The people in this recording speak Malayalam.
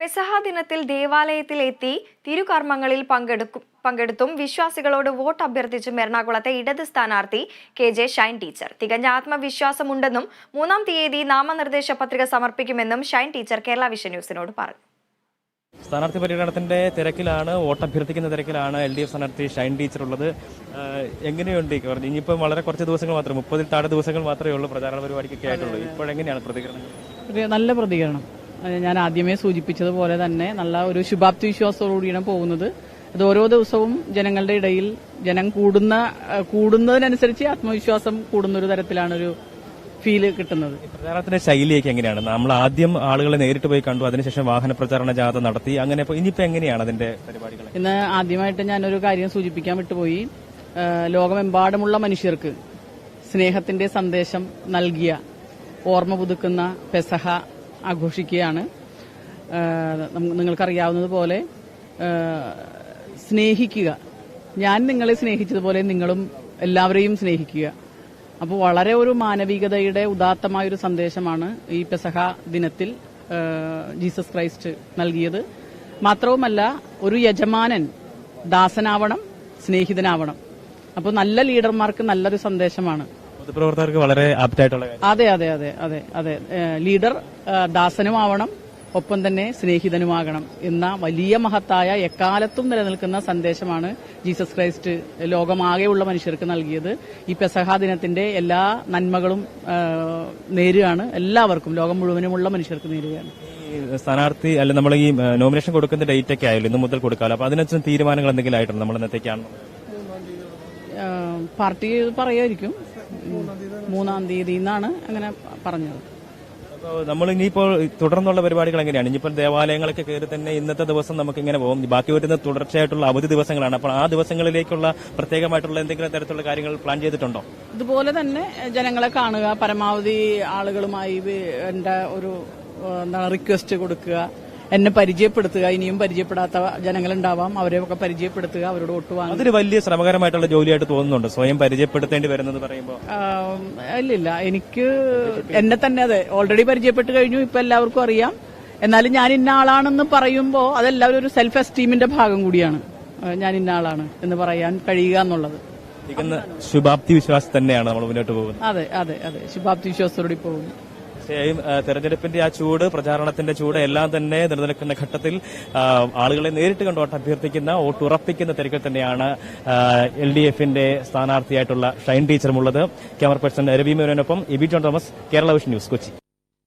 പെസഹ ദിനത്തിൽ ദേവാലയത്തിൽ എത്തി തിരുകർമ്മങ്ങളിൽ പങ്കെടുക്കും പങ്കെടുത്തും വിശ്വാസികളോട് വോട്ട് അഭ്യർത്ഥിച്ചും എറണാകുളത്തെ ഇടത് സ്ഥാനാർത്ഥി കെ ജെ ഷൈൻ ടീച്ചർ. തികഞ്ഞ ആത്മവിശ്വാസമുണ്ടെന്നും മൂന്നാം തീയതി നാമനിർദ്ദേശ പത്രിക സമർപ്പിക്കുമെന്നും ഷൈൻ ടീച്ചർ കേരള വിഷൻ ന്യൂസിനോട് പറഞ്ഞു. സ്ഥാനാർത്ഥി പര്യടനത്തിന്റെ തിരക്കിലാണ് വോട്ടഭ്യർത്ഥിക്കുന്ന തിരക്കിലാണ് എൽ ഡി എഫ് സ്ഥാനാർത്ഥി ഷൈൻ ടീച്ചർ ഉള്ളത്. എങ്ങനെയുണ്ട് ഈ പറഞ്ഞു ഇനിയിപ്പോൾ വളരെ കുറച്ച് ദിവസങ്ങൾ മാത്രം മുപ്പതിൽ താഴെ ദിവസങ്ങൾ മാത്രമേ ഉള്ളൂ പ്രചാരണ പരിപാടിക്കൊക്കെ ആയിട്ടുള്ളൂ. ഇപ്പോഴെങ്ങനെയാണ് പ്രതികരണം? നല്ല പ്രതികരണം. ഞാൻ ആദ്യമേ സൂചിപ്പിച്ചതുപോലെ തന്നെ നല്ല ഒരു ശുഭാപ്തി വിശ്വാസത്തോടുകൂടിയാണ് പോകുന്നത്. അത് ഓരോ ദിവസവും ജനങ്ങളുടെ ഇടയിൽ ജനം കൂടുന്ന കൂടുന്നതിനനുസരിച്ച് ആത്മവിശ്വാസം കൂടുന്ന ഒരു തരത്തിലാണ് ഒരു ഫീൽ കിട്ടുന്നത്. പ്രചാരണത്തിന്റെ ശൈലിയൊക്കെ എങ്ങനെയാണ്? നമ്മൾ ആദ്യം ആളുകളെ നേരിട്ട് പോയി കണ്ടു അതിനുശേഷം വാഹന പ്രചാരണ ജാഥ നടത്തി അങ്ങനെ ഇനിയിപ്പോ എങ്ങനെയാണ് അതിന്റെ പരിപാടികൾ ഇന്ന് ആദ്യമായിട്ട് ഞാനൊരു കാര്യം സൂചിപ്പിക്കാൻ വിട്ടുപോയി. ലോകമെമ്പാടുമുള്ള മനുഷ്യർക്ക് സ്നേഹത്തിന്റെ സന്ദേശം നൽകിയ ഓർമ്മ പുതുക്കുന്ന പെസഹ ആഘോഷിക്കുകയാണ്. നിങ്ങൾക്കറിയാവുന്നതുപോലെ സ്നേഹിക്കുക. ഞാൻ നിങ്ങളെ സ്നേഹിച്ചതുപോലെ നിങ്ങളും എല്ലാവരെയും സ്നേഹിക്കുക. അപ്പോൾ വളരെ ഒരു മാനവികതയുടെ ഉദാത്തമായ ഒരു സന്ദേശമാണ് ഈ പെസഹ ദിനത്തിൽ ജീസസ് ക്രൈസ്റ്റ് നൽകിയത്. മാത്രവുമല്ല ഒരു യജമാനൻ ദാസനാവണം സ്നേഹിതനാവണം. അപ്പോൾ നല്ല ലീഡർമാർക്ക് നല്ലൊരു സന്ദേശമാണ്. പൊതുപ്രവർത്തകർക്ക് വളരെ ആപ്റ്റായിട്ടുള്ള കാര്യം. അതെ അതെ അതെ അതെ അതെ. ലീഡർ ദാസനുമാവണം ഒപ്പം തന്നെ സ്നേഹിതനുമാകണം എന്ന വലിയ മഹത്തായ എക്കാലത്തും നിലനിൽക്കുന്ന സന്ദേശമാണ് ജീസസ് ക്രൈസ്റ്റ് ലോകമാകെയുള്ള മനുഷ്യർക്ക് നൽകിയത്. ഈ പെസഹ ദിനത്തിന്റെ എല്ലാ നന്മകളും നേരുകയാണ്. എല്ലാവർക്കും ലോകം മുഴുവനുമുള്ള മനുഷ്യർക്ക് നേരുകയാണ്. സ്ഥാനാർത്ഥി അല്ല നമ്മൾ ഈ നോമിനേഷൻ കൊടുക്കുന്ന ഡേറ്റ് ഒക്കെ ആയല്ലോ ഇന്ന് മുതൽ കൊടുക്കാമല്ലോ. അപ്പൊ അതിനനുസരിച്ച് തീരുമാനങ്ങൾ എന്തെങ്കിലും ആയിട്ടുണ്ട് നമ്മൾ ഇന്നത്തേക്കാണ് ഏഹ് പാർട്ടി പറയുമായിരിക്കും മൂന്നാം തീയതി എന്നാണ് അങ്ങനെ പറഞ്ഞത്. നമ്മൾ ഇനിയിപ്പോൾ തുടർന്നുള്ള പരിപാടികൾ എങ്ങനെയാണ്? ഇനിയിപ്പോൾ ദേവാലയങ്ങളൊക്കെ കയറി തന്നെ ഇന്നത്തെ ദിവസം നമുക്ക് ഇങ്ങനെ പോകും ബാക്കി വരുന്ന തുടർച്ചയായിട്ടുള്ള അവധി ദിവസങ്ങളാണ്. അപ്പോൾ ആ ദിവസങ്ങളിലേക്കുള്ള പ്രത്യേകമായിട്ടുള്ള എന്തെങ്കിലും തരത്തിലുള്ള കാര്യങ്ങൾ പ്ലാൻ ചെയ്തിട്ടുണ്ടോ? ഇതുപോലെ തന്നെ ജനങ്ങളെ കാണുക പരമാവധി ആളുകളുമായി എന്റെ ഒരു എന്താണ് റിക്വസ്റ്റ് കൊടുക്കുക. എന്നെ പരിചയപ്പെടുത്തുക ഇനിയും പരിചയപ്പെടാത്ത ജനങ്ങളുണ്ടാവാം ഒക്കെ പരിചയപ്പെടുത്തുക അവരോട് വോട്ട് വാങ്ങുക. അതൊരു വലിയ ശ്രമകരമായിട്ടുള്ള ജോലിയായിട്ട് തോന്നുന്നുണ്ട്? സ്വയം പരിചയപ്പെടുത്തേണ്ടി വരുന്നത് പറയുമ്പോൾ ഇല്ലില്ല. എനിക്ക് എന്നെ തന്നെ അതെ ഓൾറെഡി പരിചയപ്പെട്ട് കഴിഞ്ഞു ഇപ്പൊ എല്ലാവർക്കും അറിയാം. എന്നാലും ഞാൻ ഇന്ന ആളാണെന്ന് പറയുമ്പോൾ അതെല്ലാവരും ഒരു സെൽഫ് എസ്റ്റീമിന്റെ ഭാഗം കൂടിയാണ്. ഞാൻ ഇന്ന ആളാണ് എന്ന് പറയാൻ കഴിയുക എന്നുള്ളത്. ശുഭാപ്തി വിശ്വാസം തന്നെയാണ് നമ്മൾ മുന്നോട്ട് പോകുന്നത്. അതെ അതെ അതെ. ശുഭാപ്തി വിശ്വാസത്തോടെ പോകുന്നു. തീർച്ചയായും തെരഞ്ഞെടുപ്പിന്റെ ആ ചൂട് പ്രചാരണത്തിന്റെ ചൂട് എല്ലാം തന്നെ നിലനിൽക്കുന്ന ഘട്ടത്തിൽ ആളുകളെ നേരിട്ട് കണ്ട് വോട്ട് അഭ്യർത്ഥിക്കുന്ന വോട്ട് ഉറപ്പിക്കുന്ന തിരക്കിൽ തന്നെയാണ് എൽ ഡി എഫിന്റെ സ്ഥാനാർത്ഥിയായിട്ടുള്ള ഷൈൻ ടീച്ചറുമുള്ളത് camera person Ravi മേനോനൊപ്പം Aby John Thomas Kerala Vision news Kochi.